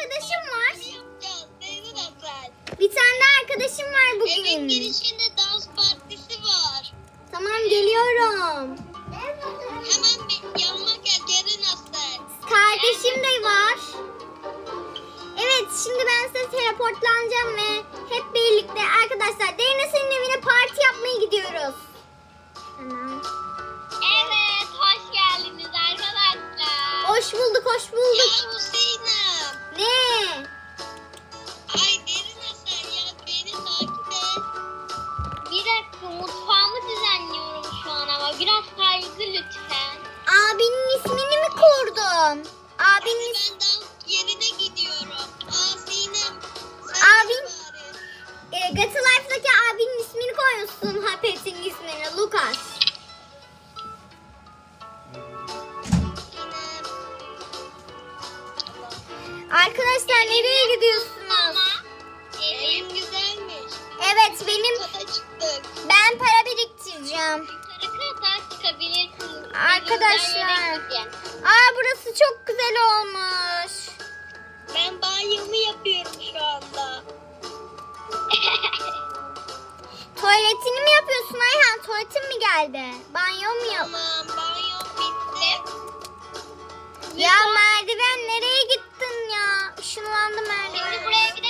arkadaşım var. De. Bir tane daha arkadaşım var Evin bugün. girişinde dans partisi var. Tamam geliyorum. Hemen bir yanıma gel geri nasıl? Kardeşim de var. Evet şimdi ben size teleportlanacağım ve hep birlikte arkadaşlar Derine senin evine parti yapmaya gidiyoruz. Hemen. Evet hoş geldiniz arkadaşlar. Hoş bulduk hoş bulduk. Ya Hüseyin'im. Ne? Ay derin Hasan ya beni takip et. Bir dakika mutfağımı düzenliyorum şu an ama biraz saygı lütfen. Abinin ismini mi kurdun? Abinin Ben dans yerine gidiyorum. Evet benim ben para biriktireceğim. Arkadaşlar. Aa burası çok güzel olmuş. Ben banyomu yapıyorum şu anda. Tuvaletini mi yapıyorsun Ayhan? Tuvaletin mi geldi? Banyo mu yap? Tamam banyom bitti. Ya merdiven nereye gittin ya? Işınlandı Şimdi merdiven. buraya bir de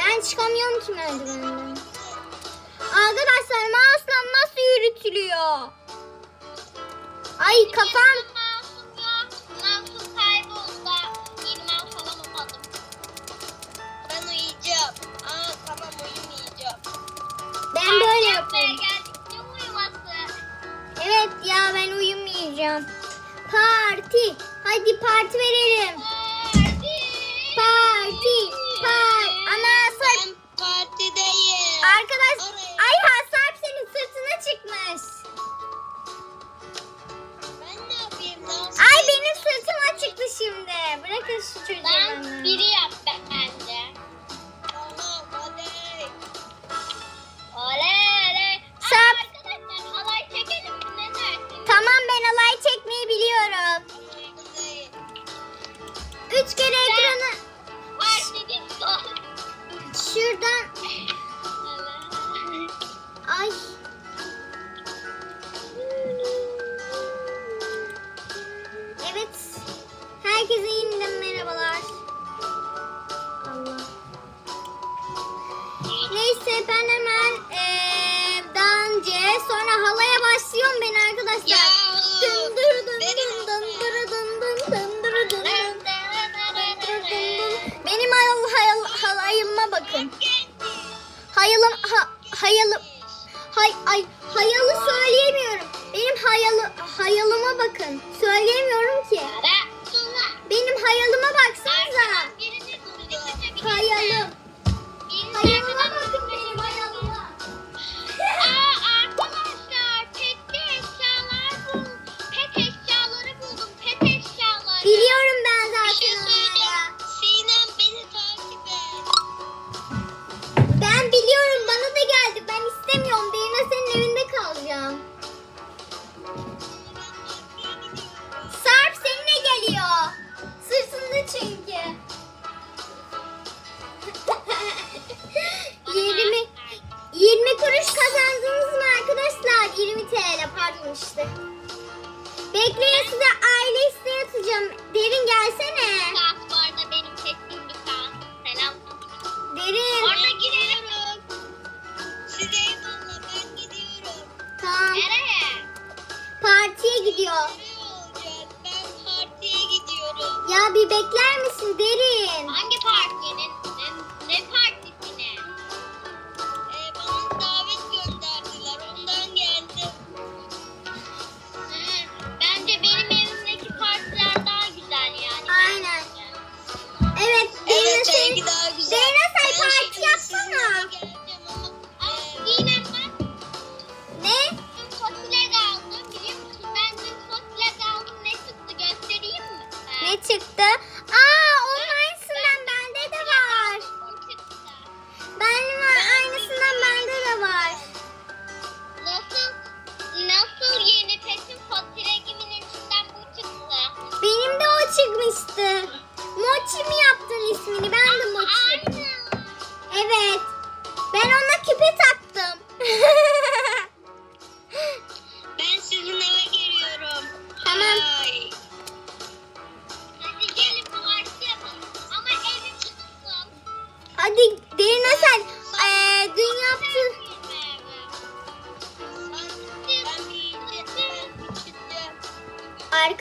ben. Çıkamıyorum ki merdivenden. Arkadaşlar mouse'la nasıl yürütülüyor? Ay kafam. Ben böyle yapıyorum. Evet ya ben uyumayacağım. Parti. Hadi parti verelim. Parti. Parti. Parti. Arkadaş. Oraya. Ayhan Sarp senin sırtına çıkmış. Ben ne yapayım? Ay benim sırtıma çıktı şimdi. Bırakın şu çocuğu Neyse ben hemen eee daha önce sonra halaya başlıyorum ben arkadaşlar. Ya. Dındır dın dın dındır dın dın dındır dın dın. Benim hayal, hayal, halayıma bakın. Hayalım, ha, hayalım, hay, ay, hayalı söyleyemiyorum. Benim hayalı, hayalıma bakın. Söyleyemiyorum ki. Benim hayalıma baksanıza. Hayalım.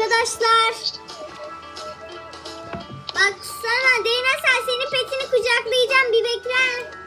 arkadaşlar. Baksana Dina sen senin petini kucaklayacağım bir bekle.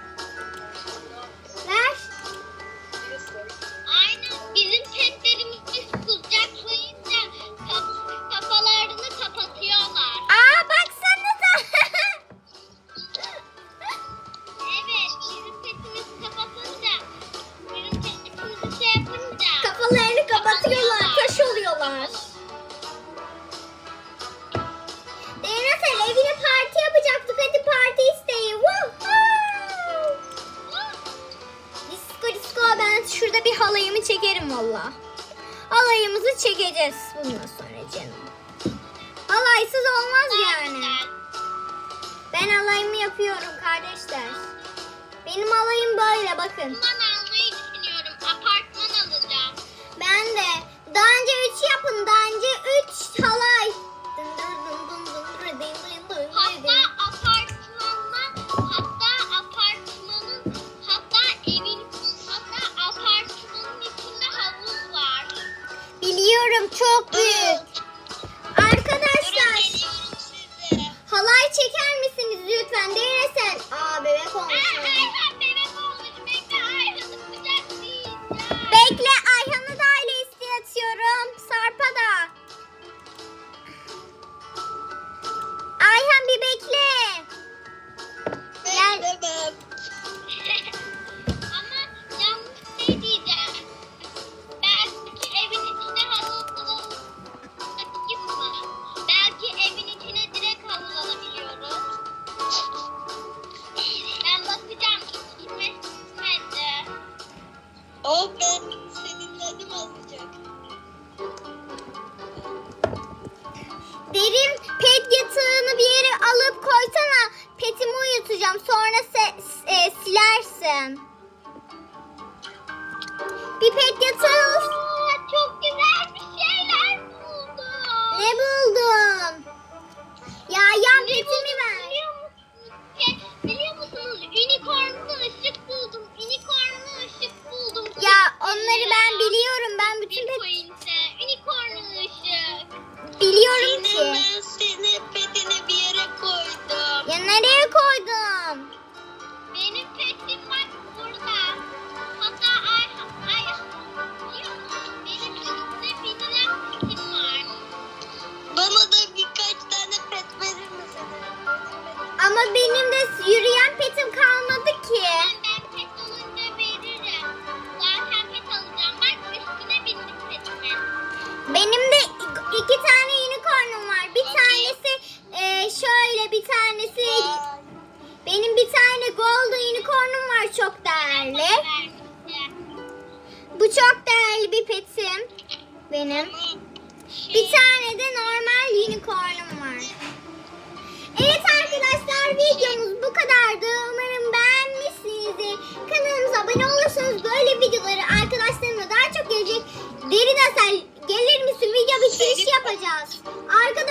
çekerim valla. Alayımızı çekeceğiz bundan sonra canım. Alaysız olmaz yani. Ben alayımı yapıyorum kardeşler. Benim alayım böyle bakın. Apartman alacağım. Ben de. Daha önce 3 yapın. Daha önce 3 halay. Biliyorum çok büyük. Arkadaşlar. Halay çeker misiniz lütfen? Değilsen. Aa bebek olmuş. koyacağım. Sonra e, silersin. Pipet tuz. Çok güzel bir şeyler buldum. Ne buldun? Ya yan petimi ver. bir petim benim. Bir tane de normal unicornum var. Evet arkadaşlar videomuz bu kadardı. Umarım beğenmişsinizdir. Kanalımıza abone olursanız böyle videoları arkadaşlarımla daha çok gelecek. Derin Asel gelir misin? Video bitirişi yapacağız. Arkadaşlar